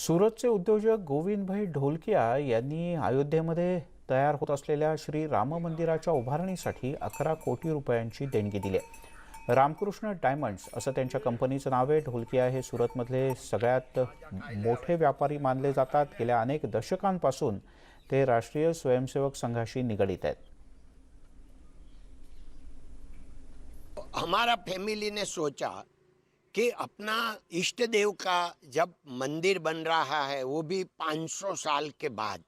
सुरतचे उद्योजक गोविंदभाई ढोलकिया यांनी अयोध्येमध्ये तयार होत असलेल्या श्री राम मंदिराच्या उभारणीसाठी अकरा कोटी रुपयांची देणगी दिली आहे. रामकृष्ण डायमंड्स असं त्यांच्या कंपनीचं नाव आहे. ढोलकिया हे सुरतमधले सगळ्यात मोठे व्यापारी मानले जातात. गेल्या अनेक दशकांपासून ते राष्ट्रीय स्वयंसेवक संघाशी निगडीत आहेत. हमारा फैमिली ने सोचा कि अपना इष्ट देव का जब मंदिर बन रहा है, वो भी 500 साल के बाद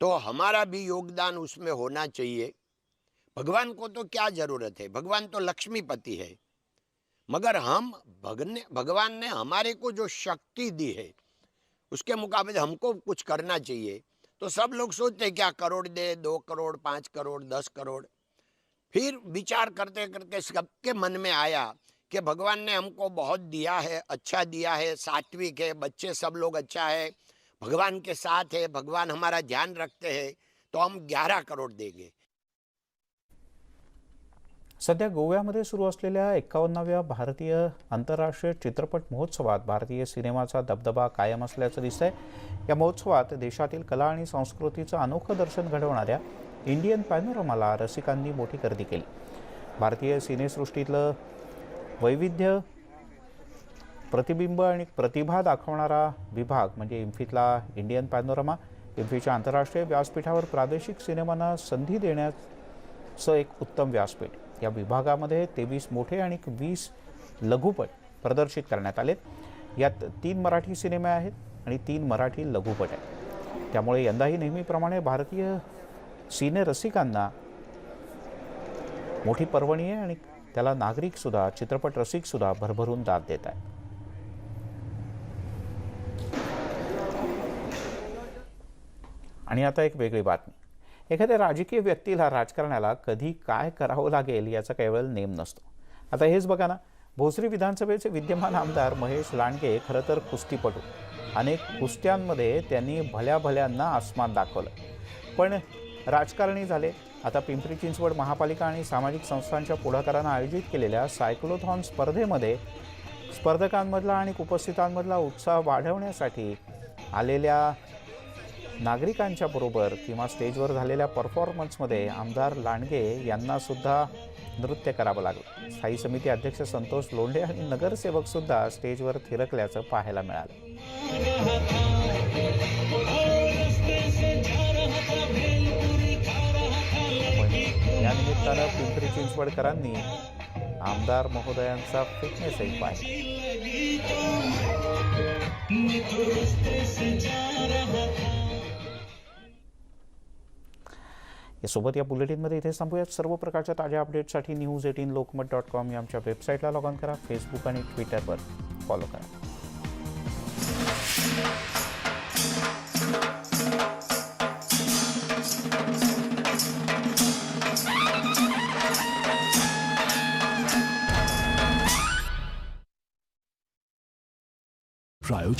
तो हमारा भी योगदान उसमें होना चाहिए। भगवान को तो क्या ज़रूरत है? भगवान तो लक्ष्मीपति है। मगर हम भगने, भगवान ने हमारे को जो शक्ति दी है, उसके मुकाबले हमको कुछ करना चाहिए। तो सब लोग सोचते क्या करोड़ दे, दो करोड़, पाँच करोड़, दस करोड़। फिर विचार करते करते सबके मन में आया कि भगवान ने हमको बहुत दिया है अच्छा दिया है सात्विक है बच्चे सब लोग अच्छा है भगवान के साथ है भगवान हमारा ध्यान रखते हैं तो हम 11 करोड़ देंगे। सध्या गोव्यामध्ये सुरू असलेल्या एकावन्नाव्या भारतीय आंतरराष्ट्रीय चित्रपट महोत्सवात भारतीय सिनेमाचा दबदबा कायम असल्याचं दिसतंय. या महोत्सवात देशातील कला आणि संस्कृतीचं अनोखं दर्शन घडवणाऱ्या इंडियन पॅनोरमाला रसिकांनी मोठी गर्दी केली. भारतीय सिनेसृष्टीतलं वैविध्य प्रतिबिंब आणि प्रतिभा दाखवणारा विभाग म्हणजे इम्फीतला इंडियन पॅनोरमा इम्फीच्या आंतरराष्ट्रीय व्यासपीठावर प्रादेशिक सिनेमांना संधी देण्याचं एक उत्तम व्यासपीठ. या विभागामध्ये तेवीस मोठे आणि वीस लघुपट प्रदर्शित करण्यात आलेत. यात तीन मराठी सिनेमे आहेत आणि तीन मराठी लघुपट आहेत. त्यामुळे यंदाही नेहमीप्रमाणे भारतीय सिने रसिकांना मोठी पर्वणी आहे आणि त्याला नागरिकसुद्धा चित्रपट रसिकसुद्धा भरभरून दाद देत आहेत. आणि आता एक वेगळी बातमी. एखाद्या राजकीय व्यक्तीला राजकारणाला कधी काय करावं लागेल याचा केवळ नेम नसतो. आता हेच बघा ना भोसरी विधानसभेचे विद्यमान आमदार महेश लांडगे खरं तर कुस्तीपटू. अनेक कुस्त्यांमध्ये त्यांनी भल्या भल्यांना आसमान दाखवलं. पण राजकारणी झाले आता पिंपरी चिंचवड महापालिका आणि सामाजिक संस्थांच्या पुढाकारानं आयोजित केलेल्या सायक्लोथॉन स्पर्धेमध्ये स्पर्धकांमधला आणि उपस्थितांमधला उत्साह वाढवण्यासाठी आलेल्या नागरिकांच्या बरोबर किंवा स्टेजवर झालेल्या परफॉर्मन्समध्ये आमदार लांडगे यांनासुद्धा नृत्य करावं लागलं. स्थायी समिती अध्यक्ष संतोष लोंढे आणि नगरसेवकसुद्धा स्टेजवर थिरकल्याचं पाहायला मिळालं. निमित्तानं पिंपरी चिंचवडकरांनी आमदार महोदयांचा फिटनेस एक पाहिला यासोबत या बुलेटिनमध्ये इथे थांबूयात. सर्व प्रकारच्या ताज्या अपडेटसाठी news eighteen Lokmat dot com या आमच्या वेबसाईटला लॉग ऑन करा. फेसबुक आणि ट्विटरवर फॉलो करा. প্রায়োজক